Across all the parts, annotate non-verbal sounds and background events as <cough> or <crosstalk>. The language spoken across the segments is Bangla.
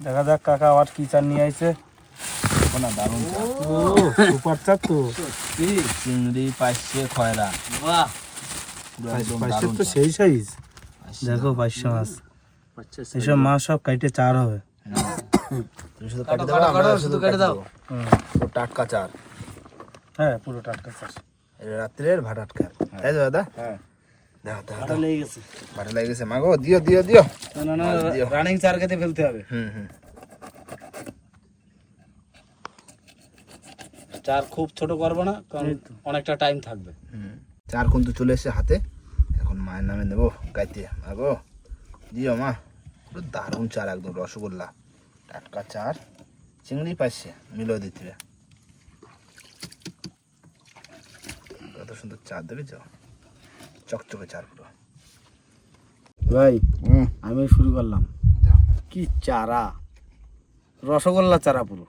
দেখা যাক কাকা আবার কি চার নিয়ে আইছে। না দারুণ সুপার চার তো। চিংড়ি পাইছে খয়রা। বাহ। পুরো একদম পাঁচশো দারুণ তো সেই সাইজ। দেখো মাছ। এসব মাছ সব কাইটে চার হবে। তুমি শুধু কাটো, দাও, আমরা শুধু শুধু কেটে কেটে দাও। পুরো টাটকা চার হ্যাঁ পুরো টাটকা এটা রাত্রের ভাটাটকা তাই তো দাদা? হ্যাঁ। লেগে গেছে। মাগো দিও দিও দিও। না না রানিং চার খেতে ফেলতে হবে। হুম হুম। চার খুব ছোট করব না কারণ অনেকটা টাইম থাকবে। হুম। চার কিন্তু চলে এসে হাতে। এখন মায়ের নামে নেব গাইতে। মাগো দিও মা। পুরো দারুণ চার একদম রসগোল্লা। টাটকা চার। চিংড়ি পাইছে মিলিয়ে দিতে। কত সুন্দর চার দেখেছ? চকচকে চার পুরো ভাই হুম। আমি শুরু করলাম। কি চারা? রসগোল্লা চারা পুরো।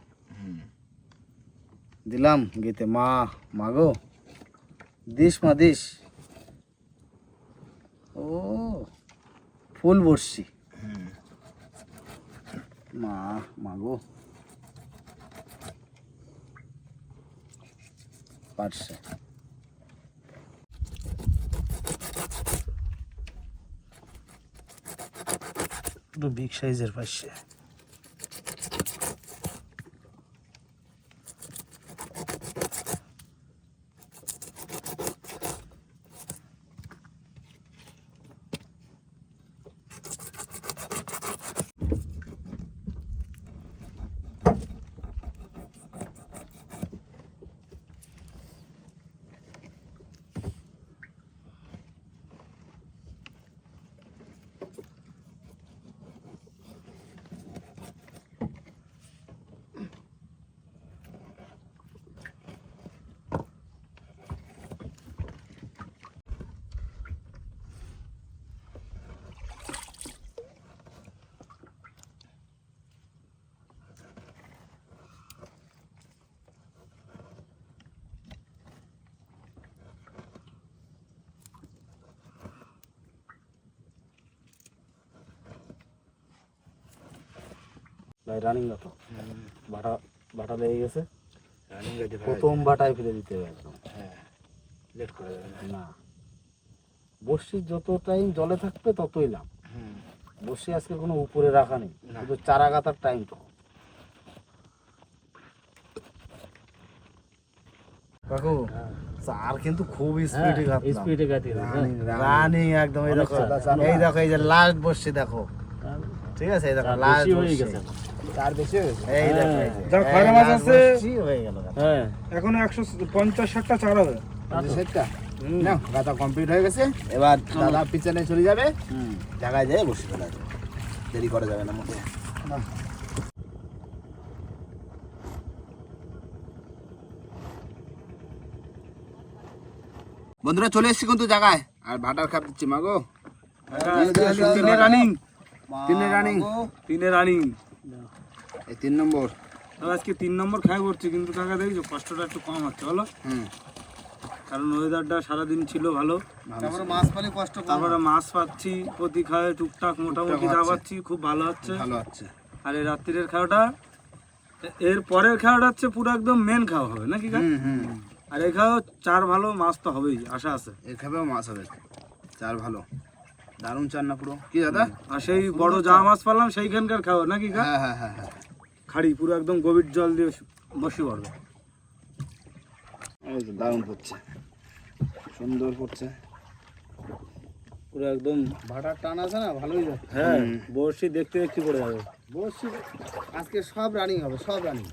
দিলাম গেতে। মা মাগো দিস মা দিস। ও ফুল বসছি মা মাগো পারছে। পুরো বিগ সাইজের পাইছে ভাই রানিং বাটা বাটা লেগে গেছে। প্রথম বাটায় ফেলে দিতে হবে একদম। হ্যাঁ লেট করে যাবে না। বর্ষি যত টাইম জলে থাকবে ততই লাভ। বর্ষি আজকে কোনো উপরে রাখা নেই। শুধু চারা গাতার টাইম তো। কাকু চার কিন্তু খুব স্পিডে হ্যাঁ, স্পিডে গাতি রানিং একদম এই দেখো। এই দেখো এই যে লাস্ট বসছে দেখো। ঠিক আছে? এই দেখো লাস্ট বেশি হয়ে বেশি এই দেখো এই যে। যা এই খয়রা মাছ আছে। হয়ে গেল হ্যাঁ এখন একশো পঞ্চাশ ষাটটা হবে সেটটা না গাতা কমপ্লিট হয়ে গেছে এবার দাদা পিছনে চলে যাবে জায়গায় যেয়ে বসে ফেলা দেরি করা যাবে না মোটে বন্ধুরা চলে এসেছি কিন্তু জায়গায় আর ভাটার খাপ দিচ্ছি মাগো তিনে রানিং তিনে রানিং তিনে রানিং এই তিন নম্বর। আজকে তিন নম্বর খাই করছি কিন্তু কাকা দেখছ কষ্টটা একটু কম হচ্ছে বলো। হুম। কারণ ওয়েদারটা সারাদিন ছিল ভালো। তারপরে মাছ পালে কষ্ট তারপরে মাছ পাচ্ছি প্রতি খায় টুকটাক মোটামুটি যা পাচ্ছি খুব ভালো হচ্ছে। ভালো হচ্ছে। আর এই রাত্রির খাওয়াটা এর পরের খাওয়াটা হচ্ছে পুরো একদম মেন খাওয়া হবে নাকি হুম হুম। আর এই খাওয়া চার ভালো মাছ তো হবেই আশা আছে। এর খাবেও মাছ হবে চার ভালো। দারুণ চার না পুরো। কি দাদা? আর সেই বড় যা মাছ পালাম সেইখানকার খাওয়া নাকি হ্যাঁ হ্যাঁ হ্যাঁ হ্যাঁ। খাড়ি পুরো একদম গভীর জল দিয়ে বসে পড়বে। দারুণ পড়ছে সুন্দর পড়ছে পুরো একদম ভাটার টান আছে না ভালোই যাবে হ্যাঁ। বড়শি দেখতে দেখতে পড়ে যাবে। বসছি আজকে সব রানিং হবে সব রানিং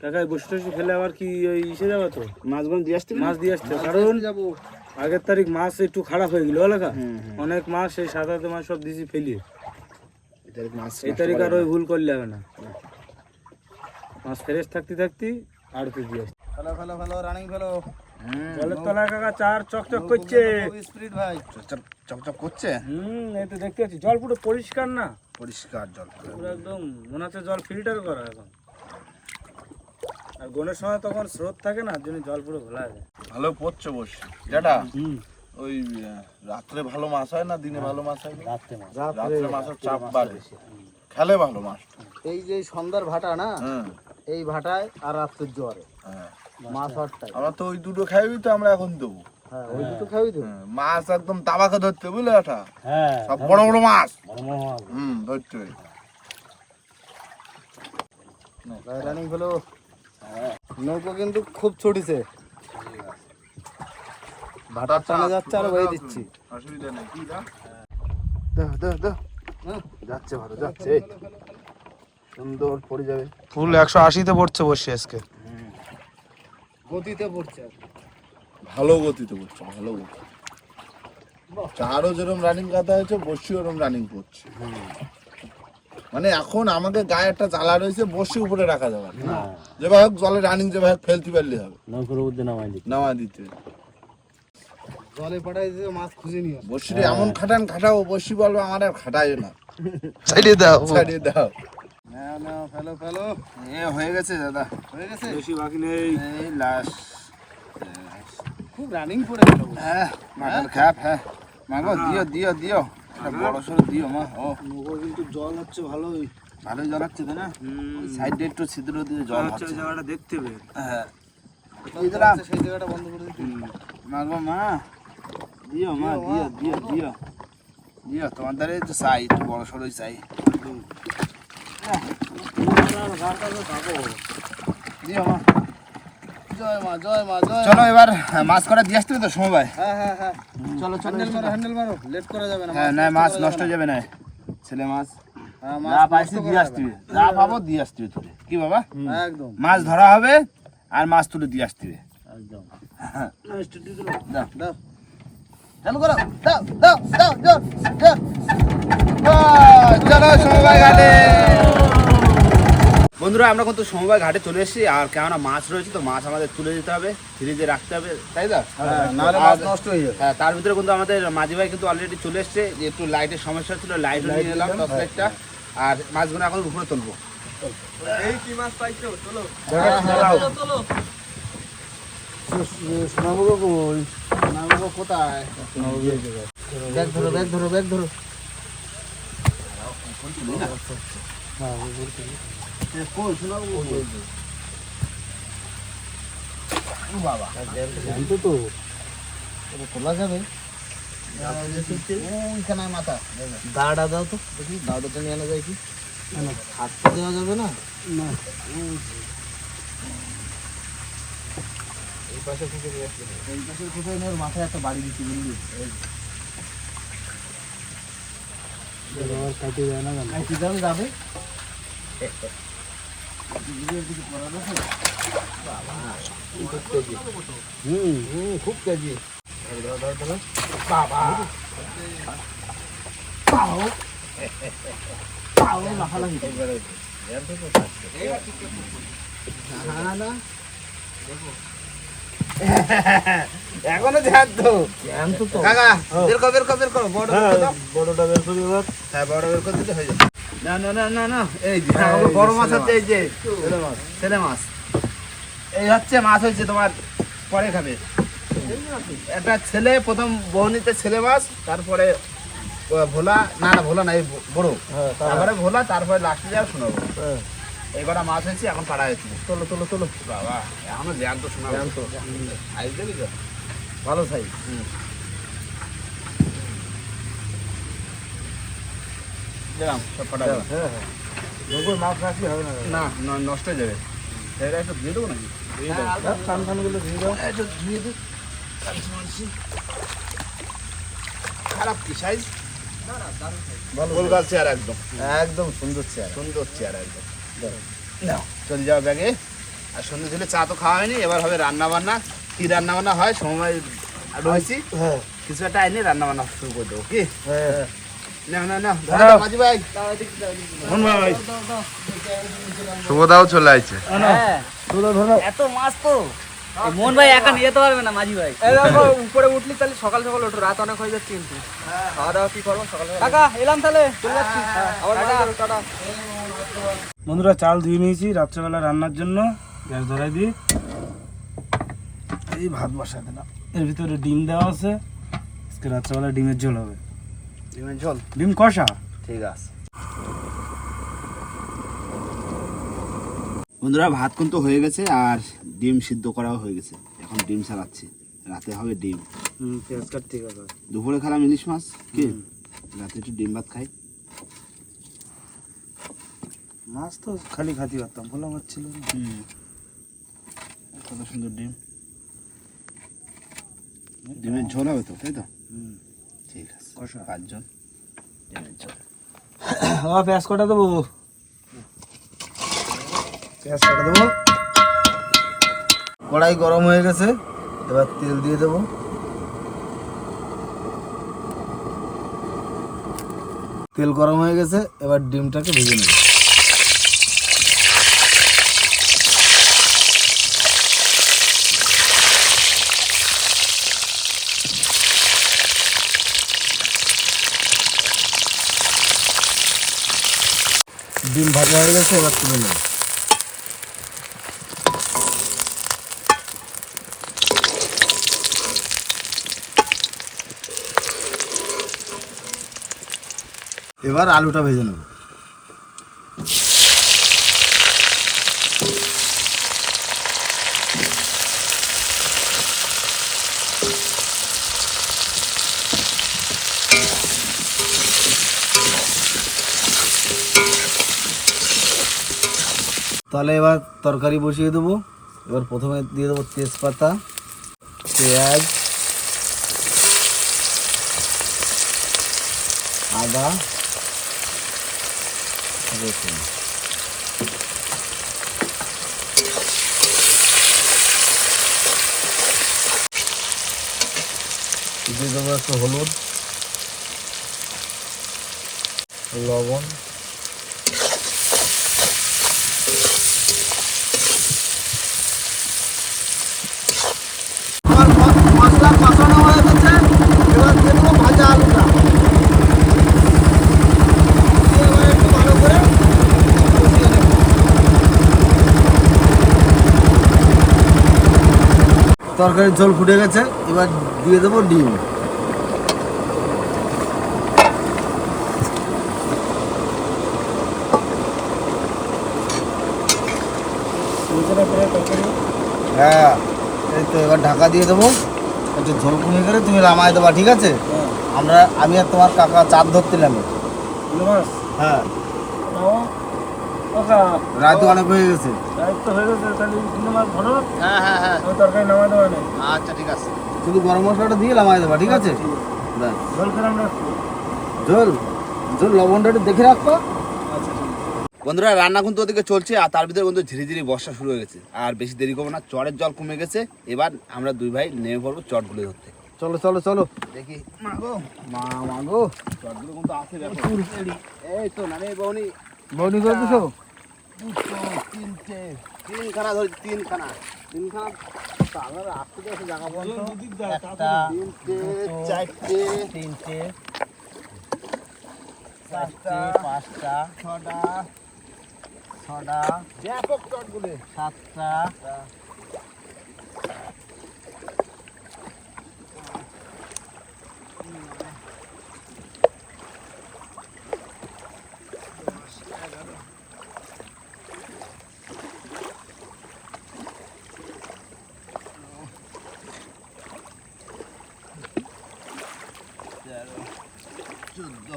কাকাই বসে টসে ফেলে আবার কি ওই ইসে যাবে তো? মাছগুলো দিয়ে আসতে মাছ দিয়ে আসছে কারণ যাব। আগের তারিখ মাছ একটু খারাপ হয়ে গেল এলাকা। অনেক মাছ সেই সাত আট মাছ সব দিছি ফেলিয়ে। এই তারিখ আর ওই ভুল করলে হবে না। মাছ ফ্রেশ থাকতে থাকতে আড়তে দিয়ে আসছে ফেলো ফেলো ফেলো রানিং ফেলো জলের তলায় কাকা চার চকচক করছে। স্পিড ভাই। চকচক চকচক করছে? হুম এই তো দেখতে পাচ্ছি। জল পুরো পরিষ্কার না? পরিষ্কার জল পুরো। একদম মনে হচ্ছে জল ফিল্টার করা এখন। আর গনের সময় তখন স্রোত থাকে না আর জন্য জল পুরো ঘোলা যায়। ভালো পড়ছে বস। যেটা হুম। ওই রাত্রে ভালো মাছ হয় না? দিনে ভালো মাছ হয় রাত্রে মাছ। রাত্রে মাছের চাপ বাড়ে। খেলে ভালো মাছ। এই যে সন্ধ্যার ভাটা না হ্যাঁ। এই ভাটায় আর রাত্রের জোয়ারে হ্যাঁ। মাছ হটটাই আমরা তো ওই দুটো খাইবি তো আমরা এখন দেবো। হ্যাঁ ওই দুটো তো হ্যাঁ, মাছ একদম তাবাকে ধরতে বুঝলে এটা হ্যাঁ সব বড় বড় মাছ। বড় বড় মাছ। হুম ধরতে হবে। রানিং হলো নৌকো কিন্তু খুব ছুটিছে। ভাটা টানা যাচ্ছে আর বয়ে দিচ্ছি। অসুবিধা নেই কি দা যাচ্ছে ভালো যাচ্ছে এই। সুন্দর পড়ে যাবে। ফুল একশো আশিতে পড়ছে বসে আজকে। গতিতে পড়ছে ভালো গতিতে পড়ছে ভালো গতি। চারও যেরকম রানিং কাটা হয়েছে বসি ওরম রানিং করছে। মানে এখন আমাকে গায়ে একটা জ্বালা রয়েছে বসি উপরে রাখা যাবে না। যেভাবে হোক জলে রানিং যেভাবে হোক ফেলতে পারলে হবে। নৌকোর মধ্যে নামাই দিতে। নামা দিতে। জলে পাঠাই দিয়ে মাছ খুঁজে নিয়ে আসে। এমন খাটান খাটাও বসি বলব আমার আর খাটাই না। ছাড়িয়ে দাও। ছাড়িয়ে দাও। নাও নাও ফেলো ফেলো। এ হয়ে গেছে দাদা। হয়ে গেছে? বেশি বাকি নেই। এই লাস্ট খুব রানিং পড়ে গেল হ্যাঁ মাখান খাপ হ্যাঁ। মাগো দিও দিও দিও। একটা বড় সড়ো দিও মা ও। নৌকো কিন্তু জল হচ্ছে ভালোই। ভালোই জ্বলাচ্ছে তাই না? সাইডে একটু ছিদ্র দিয়ে জল হচ্ছে। হচ্ছে জায়গাটা দেখতে হবে হ্যাঁ। সেই জায়গাটা বন্ধ করে দিচ্ছি মাগো মা। দিও মা দিও দিও দিও দিও। তোমার দ্বারা তো চাই একটু বড় সড়োই চাই। দিও মা। জয় মা জয় জয় চলো এবার মাছ করা দিয়ে আসতে হবে তো সময় হ্যাঁ হ্যাঁ হ্যাঁ। চলো হ্যান্ডেল মারো হ্যান্ডেল মারো। লেট করা যাবে না হ্যাঁ না মাছ নষ্ট হয়ে যাবে না। ছেলে মাছ। হ্যাঁ, যা পাইছি দিয়ে আসতে যা পাবো দিয়ে আসতে তুলে কি বাবা? একদম। মাছ ধরা হবে আর মাছ তুলে দিয়ে আসতে হবে একদম দাও দাও। চালু করো দাও দাও দাও দাও দাও চলো সমবায় ঘাটে। বন্ধুরা আমরা কিন্তু সমবায় ঘাটে চলে এসেছি। আর কেননা মাছ রয়েছে তো মাছ আমাদের তুলে দিতে হবে ফ্রিজে রাখতে হবে। তাই তো? হ্যাঁ মাছ নষ্ট হয়ে যাবে। হ্যাঁ, তার ভিতরে কিন্তু আমাদের মাঝি ভাই কিন্তু অলরেডি চলে এসছে। যে একটু লাইটের সমস্যা ছিল লাইট নিয়ে দশ লাইটটা আর মাছগুলো এখন উপরে তুলবো। এই কি মাছ পাইছো? চলো সোনামুখো কই নামবো কোথায়? ব্যাগ ধরো ব্যাগ ধরো ব্যাগ ধরো। জানতো তো খোলা যাবে ওইখানে মাথা দাঁড়া দাও তো দেখি। দাঁড়াটা নিয়ে আনা যায় কি? হাতটা দেওয়া যাবে না? না। এই পাশে নিয়ে আসবে এই পাশে কোথায় নিয়ে মাথায় একটা বাড়ি দিচ্ছি বুঝলি? আবার যায় না খুব কেজি <laughs> এখনও তো। কাকা বের কর বের কর বের কর বড় দাও। বড়টা বের করি এবার। হ্যাঁ বড় বের করে দিলে হয়ে যাবে। না না না না না এই যে বড় মাছ হচ্ছে এই যে। ছেলে মাছ। ছেলে মাছ। এই হচ্ছে মাছ হয়েছে তোমার পরে খাবে। একটা ছেলে প্রথম বহনিতে ছেলে মাছ তারপরে ভোলা না না ভোলা না এই বড়। তারপরে। ভোলা তারপরে লাস্টে যাও শোনাবো। এই কটা মাছ হয়েছে এখন পাড়া হয়েছে চলো চলো বাবা এখনও জ্যান তো শোনাবো জ্যান তো দেবি তো? ভালো সাইজ। দিলাম সব পাড়া হ্যাঁ হ্যাঁ। মাছ রাখলে হবে না? না নষ্ট হয়ে যাবে। সেটা একটু দিয়ে দেবো নাকি? টান টানগুলো দিয়ে দাও। একটু ধুয়ে দিই খারাপ কি সাইজ? গোল গাছ চেয়ার একদম। একদম সুন্দর চেয়ার। সুন্দর চেয়ার একদম। নাও চলে যাও ব্যাগে। আর সন্ধ্যে ছিল চা তো খাওয়া হয়নি এবার হবে রান্না বান্না কি রান্না বান্না হয় সময় রয়েছি। হ্যাঁ। কিছু একটা আইনি রান্না বান্না শুরু করে দেবো কি? হ্যাঁ। শুভদাও চলে হ্যাঁ এত মাছ তো। মোহন ভাই একা নিয়ে যেতে পারবে না মাঝি ভাই। উপরে উঠলি তাহলে সকাল সকাল ওঠো রাত অনেক হয়ে যাচ্ছে কিন্তু। খাওয়া দাওয়া কি করব? সকাল সকাল কাকা এলাম তাহলে। চলে যাচ্ছি। আবার টাটা। বন্ধুরা চাল ধুয়ে নিয়েছি রাত্রেবেলা রান্নার জন্য। গ্যাস ধরাই দিই এই ভাত বসা দিলাম। এর ভিতরে ডিম দেওয়া আছে। আজকে রাত্রেবেলা ডিমের ঝোল হবে। ডিমের ঝোল? ডিম কষা? ঠিক আছে। বন্ধুরা ভাত কিন্তু হয়ে গেছে আর ডিম সিদ্ধ করাও হয়ে গেছে। এখন ডিম চালাচ্ছি রাতে হবে ডিম। পেঁয়াজ কাট ঠিক আছে দুপুরে খেলাম ইলিশ মাছ। কি? রাতে একটু ডিম ভাত খাই। মাছ তো খালি খাতি পারতাম ভোলা মাছ ছিল না। কত সুন্দর ডিম। ডিমের ঝোল হবে তো তাই তো? হুম। ঠিক আছে কষা। পাঁচজন। ডিমের ঝোল। ও পেঁয়াজ কটা দেবো? পেঁয়াজ কটা দেবো? কড়াই গরম হয়ে গেছে এবার তেল দিয়ে দেবো। তেল গরম হয়ে গেছে এবার ডিমটাকে ভেজে নেব ডিম ভাজা হয়ে গেছে এবার তুলে নেব এবার আলুটা ভেজে নেব। তাহলে এবার তরকারি বসিয়ে দেবো। এবার প্রথমে দিয়ে দেবো তেজপাতা, পেঁয়াজ, আদা, রসুন। দিয়ে দেবো একটু হলুদ, লবণ আমার মশলা কষানো তরকারির ঝোল ফুটে গেছে, এবার দিয়ে দেবো ডিম। হ্যাঁ এই তো এবার ঢাকা দিয়ে দেবো। একটু ঝোল কমে গেলে তুমি নামায় দেবা ঠিক আছে? আমরা আমি আর তোমার কাকা চাঁদ ধরছিলাম। হ্যাঁ। রাত অনেক হয়ে গেছে। হ্যাঁ হ্যাঁ হ্যাঁ আচ্ছা ঠিক আছে। শুধু গরম মশলাটা দিয়ে দেবা ঠিক আছে? ব্যাস। ঝোল ঝোল লবণটা একটু দেখে রাখবা। বন্ধুরা রান্না কিন্তু ওদিকে চলছে আর তার ভিতরে কিন্তু ধীরে ধীরে বর্ষা শুরু হয়ে গেছে। আর বেশি দেরি করব না চরের জল কমে গেছে। এবার আমরা দুই ভাই নেমে পড়ব চটগুলো ধরতে। চলো চলো চলো। দেখি। মাগো। মা মাগো। চটগুলো কিন্তু আছে এই তো না রে বৌনি। বৌনি করে দিছো? দুটো তিনটে তিনখানা ধরেছি তিনখানা। তিনখানা জায়গা বন্ধ। একটা তিনটে চারটে তিনটে চারটা পাঁচটা। ছটা ছটা ব্যাপক চটগুলো সাতটা চোদ্দ।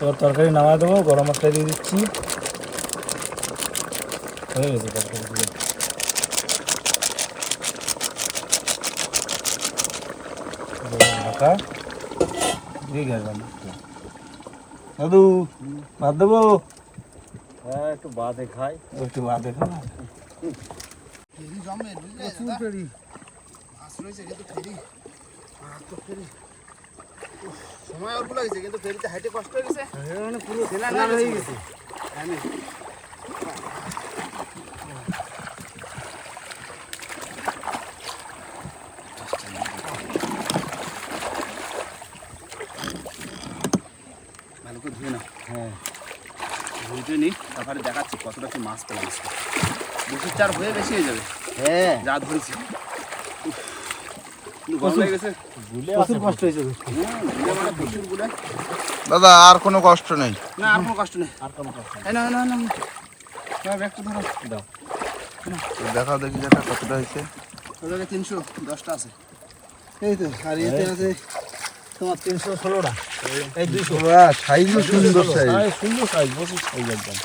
এবার তরকারি নামাই দেবো গরম মশলা দিয়ে দিচ্ছি। হয়ে গেছে তরকারি। ঢাকা দিয়ে গেলাম দাদু ভাত দেবো? হ্যাঁ একটু বাদে খাই। একটু মাছ রয়েছে কিন্তু আর তো সময় অল্প লাগছে কিন্তু ফেরিতে হাইটে কষ্ট হয়ে গেছে। পুরো ফেলা হয়ে গেছে। আমি ভালো করে ধুয়ে নাও। হ্যাঁ। ধুয়ে নিই তারপরে দেখাচ্ছি কতটা কি মাছ পেলাম। দুশো চার হয়ে বেশি হয়ে যাবে। হ্যাঁ। যা ধরেছি। প্রচুর কষ্ট হয়েছে দাদা আর কোনো কষ্ট নেই। না আর কোনো কষ্ট নেই। আর কোনো কষ্ট নেই। না না দেখা দেখি যেটা কতটা হয়েছে। তিনশো দশটা আছে। এই তো আর এতে আছে তোমার তিনশো ষোলোটা। এই সাইজও সুন্দর সাইজ সুন্দর সাইজ প্রচুর সাইজ একদম।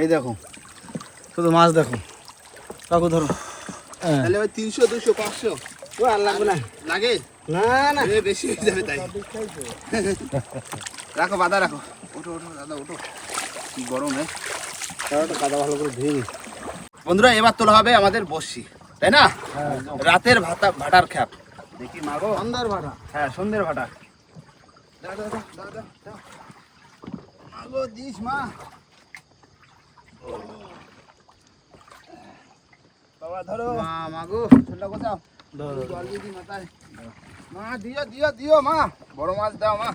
এই দেখো। শুধু মাছ দেখো। কাকু ধরো। তাহলে ওই তিনশো দুশো পাঁচশো। ও আর লাগবে না। লাগে? না না। এ, বেশি হয়ে যাবে তাই। <laughs> রাখো বাধা রাখো। ওঠো ওঠো দাদা ওঠো। কি গরম হে তাহলে কাদা ভালো করে ধুয়ে নি। বন্ধুরা এবার তোলা হবে আমাদের বসি তাই না? রাতের ভাতা ভাটার খ্যাপ। দেখি মাগো অন্দার ভাড়া হ্যাঁ সন্ধ্যের ভাটা। মাগো দিস মা। বাবা ধরো। মা মাগো ছোটটা কোথাও? জল দিয়ে মাথায়। মা দিও দিও দিও মা বড় মাছ দাও মা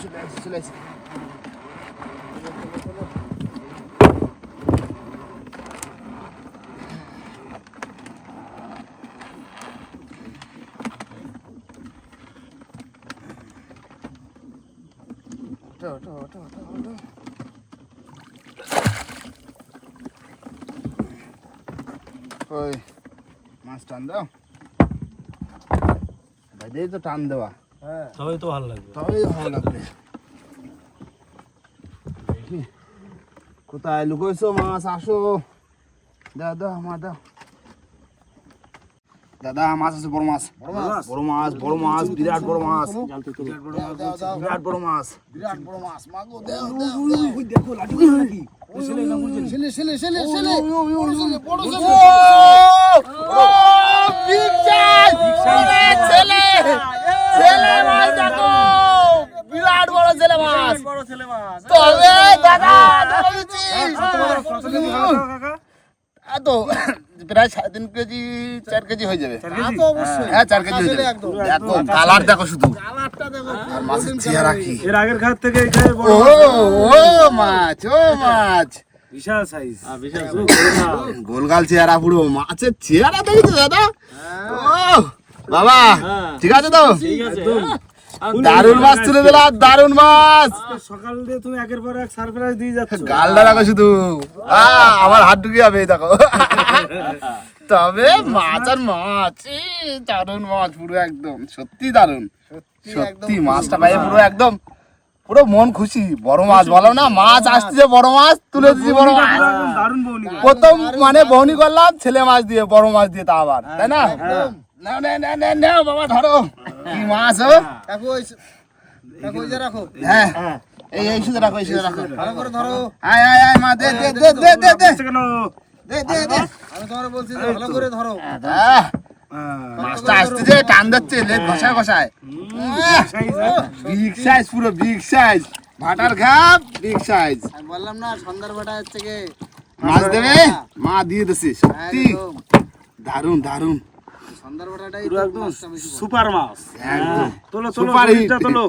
চলে আসছে, চলে আসছে। ওঠো, ওঠো, ওঠো, ওঠো, ওঠো। ওই মাছ টান দাও ভাইদের তো টান দেওয়া সবাই তো ভালো লাগবে তবেই ভালো লাগবে দেখি কোথায় লুকোইছো মাছ আসো দাও আমার দাও দাদা মাছ আছে বড় মাছ বড় মাছ বড় মাছ বিরাট বড় মাছ বিরাট বড় মাছ বিরাট বড় মাছ মাগো দাও দাও দেখো লাঠি নাকি ছেলে ছেলে ছেলে ছেলে বড় ছেলে প্রায় সাড়ে তিন কেজি চার কেজি হয়ে যাবে হ্যাঁ চার কেজি হয়ে যাবে কালার দেখো শুধু মাছ ও মাছ বিশাল সাইজ বিশাল গোলগাল চেহারা পুরো মাছের চেহারা দেখেছ দাদা? ও বাবা ঠিক আছে তো? ঠিক আছে। দারুণ মাছ তুলে দিলাম দারুণ মাছ। সকাল দিয়ে তুমি একের পর এক সারপ্রাইজ দিয়ে যাচ্ছ। গালটা রাখো শুধু। আহ, আমার হাত ঢুকে যাবে দেখো। <laughs> তবে মাছ আর মাছ দারুণ মাছ পুরো একদম। সত্যি দারুণ সত্যি মাছটা পাই পুরো একদম। পুরো মন খুশি বড় মাছ বলো না মাছ আসছে বড় মাছ তুলে দিচ্ছি বড় মাছ। প্রথম মানে বহনি করলাম ছেলে মাছ দিয়ে বড় মাছ দিয়ে তা আবার তাই না? নাও বাবা ধরো। কি মাছ রাখো হ্যাঁ। এই এই শুধু রাখো এই শুধু রাখো। ভালো করে ধরো। আয় আয় আয় মা দে দে দে দে দে দে। দে দে দে আমি তোমার বলছি ভালো করে ধরো। আহ, মাছটা আসছে যে টান দিচ্ছে লেজ ঘষায় ঘষায়। বিগ সাইজ পুরো বিগ সাইজ ভাটার ঘাপ বিগ সাইজ বললাম না সন্ধ্যার ভাটা হচ্ছে গে মাছ দেবে? মা দিয়ে দিছে সত্যি। একদম। দারুণ দারুণ সন্ধ্যার ভাটাটাই। সুপার মাছ। একদম তোলো তোলো hit. শরীরটা তোলো।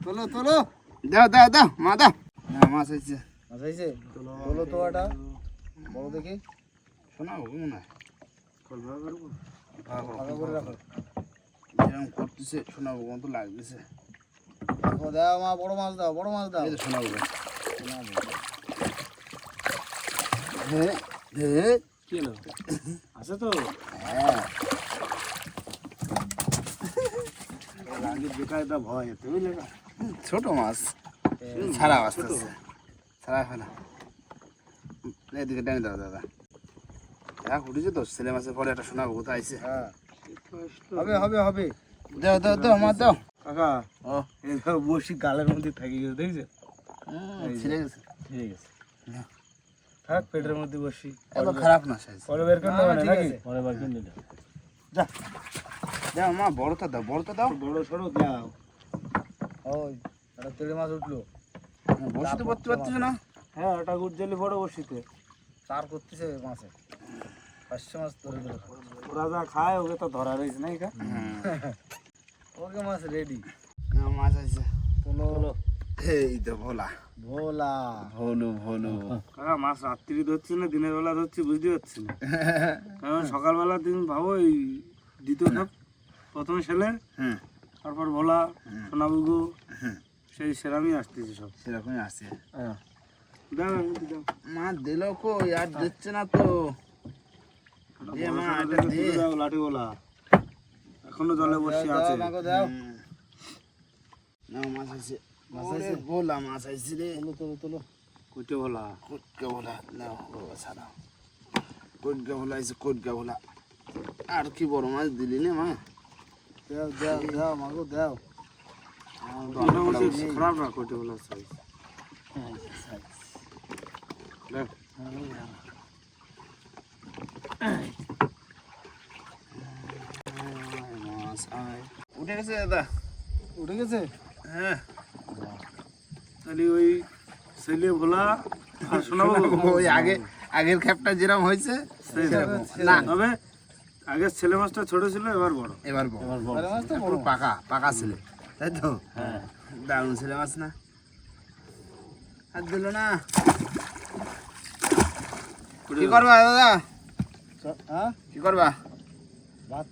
তোলো তোলো। দাও দাও দাও মা দাও। হ্যাঁ মাছ হয়েছে। মাছ হয়েছে? তোলো তো এটা বড় দেখি। শোনাবো মনে হয়। শোনাবো মতো মা বড় মাছ দাও বড় মাছ দাও শোনাবো আছে তো বেকায়দা ভয় ছোট মাছ ছাড়া ছাড়া ফেলা এদিকে দাও, দাদা। এক উঠেছে তো ছেলে মাছের পরে একটা শোনাবো কোথায় আছে হ্যাঁ। হবে হবে হবে। দাও দাও দাও আমার দাও। কাকা ও। এই দেখো বসি গালের মধ্যে থাকি গেছে দেখছ? ছিঁড়ে গেছে। ঠিক আছে থাক পেটের মধ্যে বসি এত খারাপ না সাইজ পরে বের করে না, নেবে নাকি? পরে বার করে নিলে দাও মা বড়টা দাও বড়টা দাও। বড় সড়ো দাও। ওই একটা তেড়ে মাছ উঠল। বসে তো পড়তে পারতেছে না। হ্যাঁ ওটা গুড় বড় বসিতে চার করতেছে মাছে। পাঁচশো মাছ ধরে ধরে ওরা যা খায় ওকে তো ধরা রয়েছে নাই কা? ওকে মাছ রেডি হ্যাঁ, মাছ আছে। তোলো। এই তো ভোলা। ভোলা। ভোলু ভোলু। কাকা মাছ রাত্রি ধরছি না দিনের বেলা ধরছি বুঝতে পারছি না। <laughs> কারণ সকালবেলা তুমি ভাবো এই দ্বিতীয় ধাপ প্রথমে ছেলে হুম তারপর ভোলা সোনাবুগু সেই সেরামই আসতেছে সব। সেরকমই আসছে দাও একটু দাও। মা দিল কই? আর দিচ্ছে না তো। দে মা বড় এটা ছোট দে। তুলে দাও লাঠি গোলা এখনও জলে বসে আছে। না মাছ আছে মাছ আছে বলা মাছ আছে রে। তুলো তুলো তুলো। কুটে ভোলা। কোটকা বলা না সারা কোটকা বলা আছে কোটকা বলা আর কি বড় মাছ দিলি না মা? দাও দাও দাও মাগো দাও। খারাপ না কুটে ভোলা সাইজ উঠে গেছে দাদা। উঠে গেছে? হ্যাঁ। তাহলে ওই ছেলে ভোলা আর ওই আগে আগের খ্যাপটা যেরকম হয়েছে। না। তবে আগের ছেলে মাছটা ছোট ছিল এবার বড়। এবার বড়। পুরো পাকা পাকা ছেলে। তাই তো? হ্যাঁ। দারুণ ছেলে মাছ না? আর দিল না। কি করবা দাদা? হ্যাঁ? কি করবা? ভাত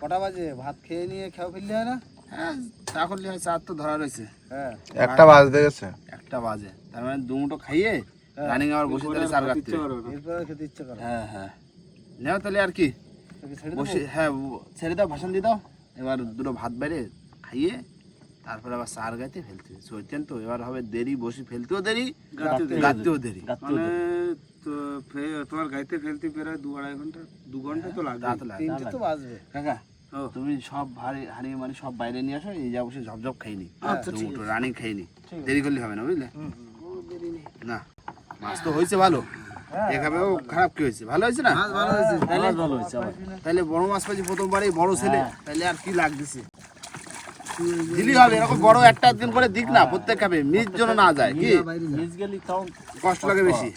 কটা বাজে? ভাত খেয়ে নিয়ে খেয়ে ফেললে হয় না হ্যাঁ তা করলে হয় চার তো ধরা রয়েছে। হ্যাঁ। একটা বাজতে গেছে। একটা বাজে। তার মানে দু মুঠো খাইয়ে রানিং আবার বসে তাহলে চার না। এরপরে খেতে ইচ্ছে করে। হ্যাঁ হ্যাঁ। নেও তাহলে আর কি। বসে হ্যাঁ ছেড়ে দাও ভাষণ দিয়ে দাও। এবার দুটো ভাত বাইরে খাইয়ে তারপরে আবার সার গাইতে ফেলতে। হবে তো এবার হবে দেরি বসে ফেলতেও দেরি গাঁথতে দেরি। গাতেও দেরি। মানে তো তোমার গাইতে ফেলতে প্রায় দু আড়াই ঘণ্টা দু ঘণ্টা তো লাগবে তিনটে তো বাজবে। কাকা তুমি সব ভারী হাড়ি মারি সব বাইরে নিয়ে আসো এই যা বসে ঝপঝপ খাইনি আচ্ছা, রানিং খাইনি দেরি করলে হবে না বুঝলে? না মাছ তো হয়েছে ভালো। এখানেও খারাপ কি হয়েছে? ভালো হয়েছে না? ভালো হয়েছে। তাহলে তাহলে বড় মাছ পাইছি প্রথমবারই বড় ছেলে। তাহলে আর কি লাগতেছে? দিলি হবে এরকম বড় একটা দিন করে দিক না প্রত্যেক খাবে মিস জন্য না যায়। কি? বাইরে যা কষ্ট লাগে বেশি।